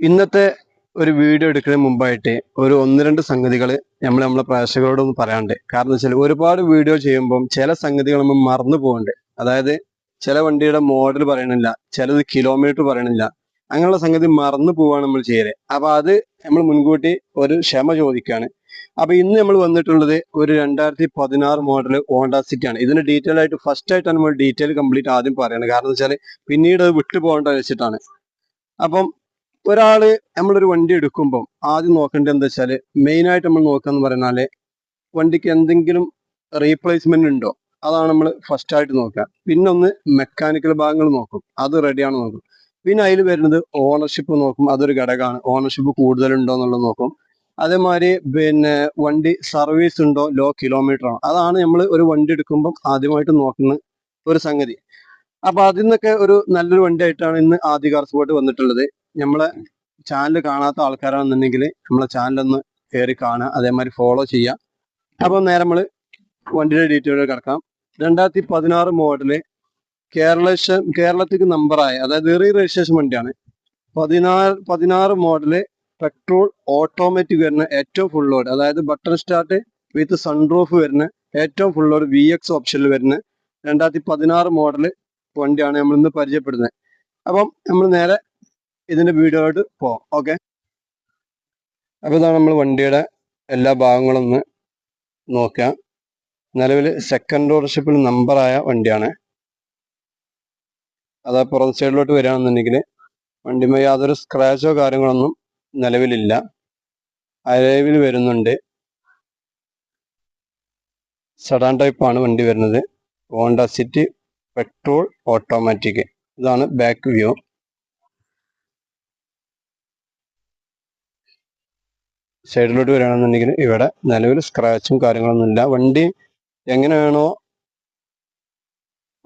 ഇന്നത്തെ ഒരു വീഡിയോ എടുക്കുന്നതിന് മുമ്പായിട്ട് ഒരു ഒന്ന് രണ്ട് സംഗതികൾ നമ്മൾ നമ്മളെ പ്രേക്ഷകരോടൊന്ന് പറയാണ്ട് കാരണം വെച്ചാൽ ഒരുപാട് വീഡിയോ ചെയ്യുമ്പം ചില സംഗതികൾ നമ്മൾ മറന്നു പോകുന്നുണ്ട് അതായത് ചില വണ്ടിയുടെ മോഡൽ പറയണില്ല ചിലത് കിലോമീറ്റർ പറയണില്ല. അങ്ങനെയുള്ള സംഗതി മറന്നു പോവാണ് നമ്മൾ ചെയ്യൽ. അപ്പൊ അത് നമ്മൾ മുൻകൂട്ടി ഒരു ക്ഷമ ചോദിക്കുകയാണ് അപ്പൊ ഇന്ന് നമ്മൾ വന്നിട്ടുള്ളത് ഒരു രണ്ടായിരത്തി പതിനാറ് മോഡൽ ഹോണ്ട സിറ്റി ആണ് ഇതിന് ഡീറ്റെയിൽ ആയിട്ട് ഫസ്റ്റ് ആയിട്ടാണ് നമ്മൾ ഡീറ്റെയിൽ കംപ്ലീറ്റ് ആദ്യം പറയുന്നത് കാരണം വെച്ചാൽ പിന്നീട് അത് വിട്ടു പോകേണ്ട വെച്ചിട്ടാണ് അപ്പം ഒരാൾ നമ്മളൊരു വണ്ടി എടുക്കുമ്പം ആദ്യം നോക്കേണ്ടത് എന്താ വെച്ചാൽ മെയിൻ ആയിട്ട് നമ്മൾ നോക്കാന്ന് പറഞ്ഞാൽ വണ്ടിക്ക് എന്തെങ്കിലും റീപ്ലേസ്മെന്റ് ഉണ്ടോ? അതാണ് നമ്മൾ ഫസ്റ്റ് ആയിട്ട് നോക്കുക പിന്നെ ഒന്ന് മെക്കാനിക്കൽ ഭാഗങ്ങൾ നോക്കും. അത് റെഡിയാണ് നോക്കും. പിന്നെ അതിൽ വരുന്നത് ഓണർഷിപ്പ് നോക്കും. അതൊരു ഘടകമാണ്. ഓണർഷിപ്പ് കൂടുതലുണ്ടോ എന്നുള്ളത് നോക്കും. അതേമാതിരി പിന്നെ വണ്ടി സർവീസ് ഉണ്ടോ? ലോ കിലോമീറ്റർ ആണോ? അതാണ് നമ്മൾ ഒരു വണ്ടി എടുക്കുമ്പം ആദ്യമായിട്ട് നോക്കുന്ന ഒരു സംഗതി. അപ്പൊ അതിൽ നിന്നൊക്കെ ഒരു നല്ലൊരു വണ്ടി ആയിട്ടാണ് ഇന്ന് ആദ്യ കാർ സ്പോട്ട് വന്നിട്ടുള്ളത്. നമ്മളെ ചാനൽ കാണാത്ത ആൾക്കാരാണെന്നുണ്ടെങ്കിൽ നമ്മളെ ചാനലൊന്ന് കയറി കാണുക അതേമാതിരി ഫോളോ ചെയ്യുക. അപ്പം നേരെ നമ്മൾ വണ്ടിയുടെ ഡീറ്റെയിൽ കിടക്കാം. രണ്ടായിരത്തി പതിനാറ് മോഡൽ കേരള കേരളത്തിക്ക് നമ്പറായ അതായത് റീ രജിസ്ട്രേഷൻ വണ്ടിയാണ്. പതിനാറ് പതിനാറ് മോഡൽ പെട്രോൾ ഓട്ടോമാറ്റിക് വരുന്ന ഏറ്റവും ഫുൾ ലോഡ് അതായത് ബട്ടൺ സ്റ്റാർട്ട് വിത്ത് സൺറൂഫ് വരുന്ന ഏറ്റവും ഫുൾ ലോഡ് വി എക്സ് ഓപ്ഷനിൽ വരുന്ന രണ്ടായിരത്തി പതിനാറ് മോഡൽ വണ്ടിയാണ് നമ്മൾ ഇന്ന് പരിചയപ്പെടുന്നത്. അപ്പം നമ്മൾ നേരെ ഇതിന്റെ വീഡിയോയിട്ട് പോവാം. ഓക്കെ അപ്പോൾ ഇതാണ് നമ്മൾ വണ്ടിയുടെ എല്ലാ ഭാഗങ്ങളും ഒന്ന് നോക്കാം. നിലവിൽ സെക്കൻഡ് ഓണർഷിപ്പിൽ നമ്പറായ വണ്ടിയാണ്. അത് പുറം സൈഡിലോട്ട് വരികയാണെന്നുണ്ടെങ്കിൽ വണ്ടിമേ യാതൊരു സ്ക്രാച്ചോ കാര്യങ്ങളൊന്നും നിലവിലില്ല. അരവിൽ വരുന്നുണ്ട്. സഡാൻ ടൈപ്പാണ് വണ്ടി വരുന്നത്. Honda City petrol automatic. ഇതാണ് ബാക്ക് വ്യൂ സൈഡിലോട്ട് വരികയാണെന്നുണ്ടെങ്കിൽ ഇവിടെ നിലവിൽ സ്ക്രാച്ചും കാര്യങ്ങളൊന്നുമില്ല വണ്ടി എങ്ങനെയാണോ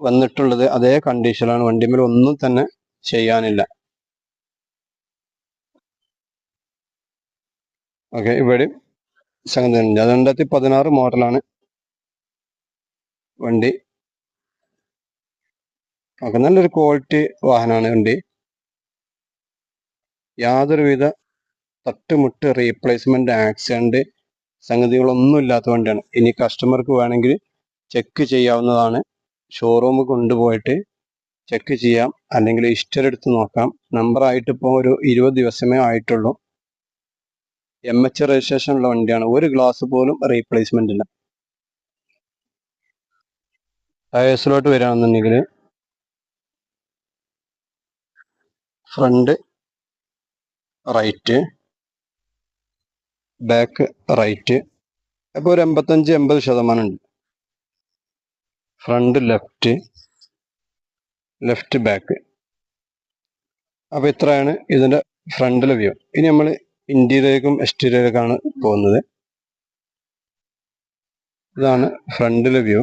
വന്നിട്ടുള്ളത് അതേ കണ്ടീഷനിലാണ് വണ്ടിമേൽ ഒന്നും തന്നെ ചെയ്യാനില്ല. ഓക്കെ ഇവിടെ സംഗതി രണ്ടായിരത്തി പതിനാറ് മോഡലാണ് വണ്ടി. ഓക്കെ നല്ലൊരു ക്വാളിറ്റി വാഹനമാണ് വണ്ടി. യാതൊരുവിധ തട്ടുമുട്ട് റീപ്ലേസ്മെന്റ് ആക്സിഡന്റ് സംഗതികളൊന്നും ഇല്ലാത്ത വണ്ടിയാണ്. ഇനി കസ്റ്റമർക്ക് വേണമെങ്കിൽ ചെക്ക് ചെയ്യാവുന്നതാണ്. ഷോറൂമ് കൊണ്ടുപോയിട്ട് ചെക്ക് ചെയ്യാം. അല്ലെങ്കിൽ ഹിസ്റ്ററി എടുത്ത് നോക്കാം. നമ്പർ ആയിട്ട് ഇപ്പോൾ ഒരു ഇരുപത് ദിവസമേ ആയിട്ടുള്ളൂ. എം എച്ച് രജിസ്ട്രേഷൻ ഉള്ള വണ്ടിയാണ്. ഒരു ഗ്ലാസ് പോലും റീപ്ലേസ്മെന്റ് ഇല്ല. ടയേഴ്സിലോട്ട് വരികയാണെന്നുണ്ടെങ്കിൽ ഫ്രണ്ട് റൈറ്റ് ബാക്ക് റൈറ്റ് അപ്പോൾ ഒരു എൺപത്തഞ്ച് എൺപത് ശതമാനം ഉണ്ട്. ഫ്രണ്ട് ലെഫ്റ്റ് ലെഫ്റ്റ് ബാക്ക് അപ്പോൾ ഇത്രയാണ് ഇതിന്റെ ഫ്രണ്ടിലെ വ്യൂ ഇനി നമ്മൾ ഇന്റീരിയറിലേക്കും എക്സ്റ്റീരിയറിലേക്കാണ് പോകുന്നത്. ഇതാണ് ഫ്രണ്ടിലെ വ്യൂ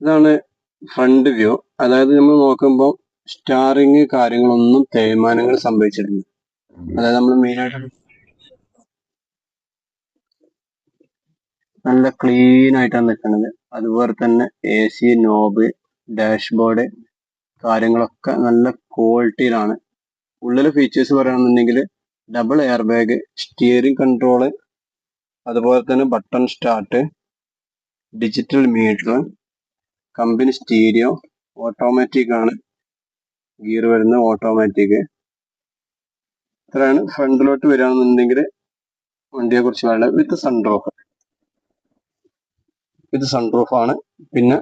ഇതാണ് ഫ്രണ്ട് വ്യൂ അതായത് നമ്മൾ നോക്കുമ്പോൾ സ്റ്റാറിങ് കാര്യങ്ങളൊന്നും തേയ്മാനങ്ങൾ സംഭവിച്ചിട്ടില്ല. അതായത് നമ്മൾ മെയിനായിട്ട് നല്ല ക്ലീൻ ആയിട്ടാണ് നിൽക്കുന്നത്. അതുപോലെ തന്നെ എ സി നോബ് ഡാഷ്ബോർഡ് കാര്യങ്ങളൊക്കെ നല്ല ക്വാളിറ്റിയിലാണ് ഉള്ളിലെ ഫീച്ചേഴ്സ് പറയുകയാണെന്നുണ്ടെങ്കിൽ double air bag steering control അതുപോലെ തന്നെ button start digital meter company stereo automatic ആണ്. ഗിയർ വരുന്ന ഓട്ടോമാറ്റിക് ഇത്രയാണ് ഫ്രണ്ടിലോട്ട് വരികയാണെന്നുണ്ടെങ്കിൽ വണ്ടിയെ കുറിച്ച് പറയുന്നത് വിത്ത് സൺറൂഫ് വിത്ത് സൺറൂഫ് ആണ്. പിന്നെ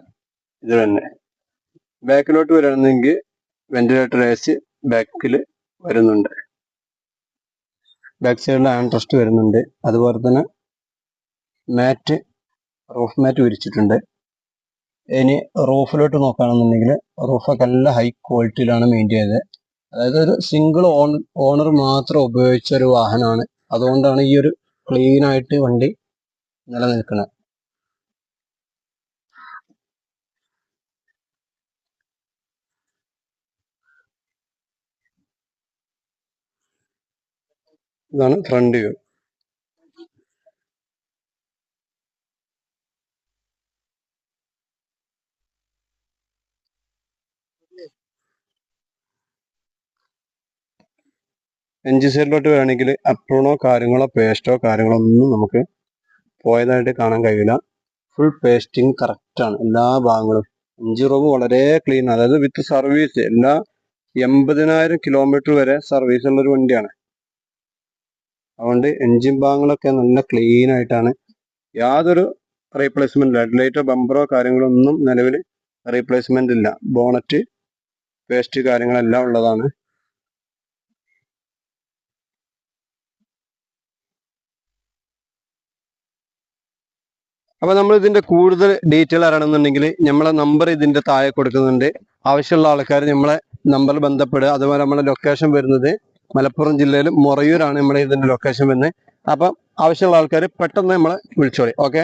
ഇത് തന്നെ. ബാക്കിലോട്ട് വരികയാണെന്നെങ്കിൽ വെന്റിലേറ്റർ ഏസ് ബാക്കിൽ വരുന്നുണ്ട്. ബാക്ക് സൈഡിൽ ആൻഡ് ട്രസ്റ്റ് വരുന്നുണ്ട്. അതുപോലെ തന്നെ മാറ്റ് റൂഫ് മാറ്റ് വിരിച്ചിട്ടുണ്ട്. ഇനി റൂഫിലോട്ട് നോക്കുകയാണെന്നുണ്ടെങ്കിൽ റൂഫൊക്കെ എല്ലാം ഹൈ ക്വാളിറ്റിയിലാണ് മെയിന്റെയിൻ ചെയ്തത്. അതായത് ഒരു സിംഗിൾ ഓൺ ഓണർ മാത്രം ഉപയോഗിച്ച ഒരു വാഹനമാണ്. അതുകൊണ്ടാണ് ഈ ഒരു ക്ലീൻ ആയിട്ട് വണ്ടി നിലനിൽക്കുന്നത്. ഇതാണ് ഫ്രണ്ട് വ്യൂ എൻജി സൈഡിലോട്ട് വേണമെങ്കിൽ അപ്രോണോ കാര്യങ്ങളോ പേസ്റ്റോ കാര്യങ്ങളോ ഒന്നും നമുക്ക് പോയതായിട്ട് കാണാൻ കഴിയില്ല. ഫുൾ പേസ്റ്റിങ് കറക്റ്റാണ് എല്ലാ ഭാഗങ്ങളും എൻജി റൂം വളരെ ക്ലീൻ അതായത് വിത്ത് സർവീസ് എല്ലാ എൺപതിനായിരം കിലോമീറ്റർ വരെ സർവീസ് ഉള്ളൊരു വണ്ടിയാണ്. അതുകൊണ്ട് എൻജിൻ ഭാഗങ്ങളൊക്കെ നല്ല ക്ലീൻ ആയിട്ടാണ്. യാതൊരു റീപ്ലേസ്മെന്റ് ഹെഡ് ലൈറ്റോ ബമ്പറോ കാര്യങ്ങളോ ഒന്നും നിലവിൽ റീപ്ലേസ്മെന്റ് ഇല്ല. ബോണറ്റ് പേസ്റ്റ് കാര്യങ്ങളെല്ലാം ഉള്ളതാണ്. അപ്പൊ നമ്മൾ ഇതിന്റെ കൂടുതൽ ഡീറ്റെയിൽ അറിയണമെന്നുണ്ടെങ്കിൽ നമ്മളെ നമ്പർ ഇതിന്റെ താഴെ കൊടുക്കുന്നുണ്ട്. ആവശ്യമുള്ള ആൾക്കാർ നമ്മളെ നമ്പറിൽ ബന്ധപ്പെടുക. അതുപോലെ നമ്മളെ ലൊക്കേഷൻ വരുന്നത് മലപ്പുറം ജില്ലയിൽ മൊറയൂരാണ് നമ്മുടെ ഇതിന്റെ ലൊക്കേഷൻ വരുന്നത്. അപ്പം ആവശ്യമുള്ള ആൾക്കാർ പെട്ടെന്ന് നമ്മളെ വിളിച്ചോളി. ഓക്കെ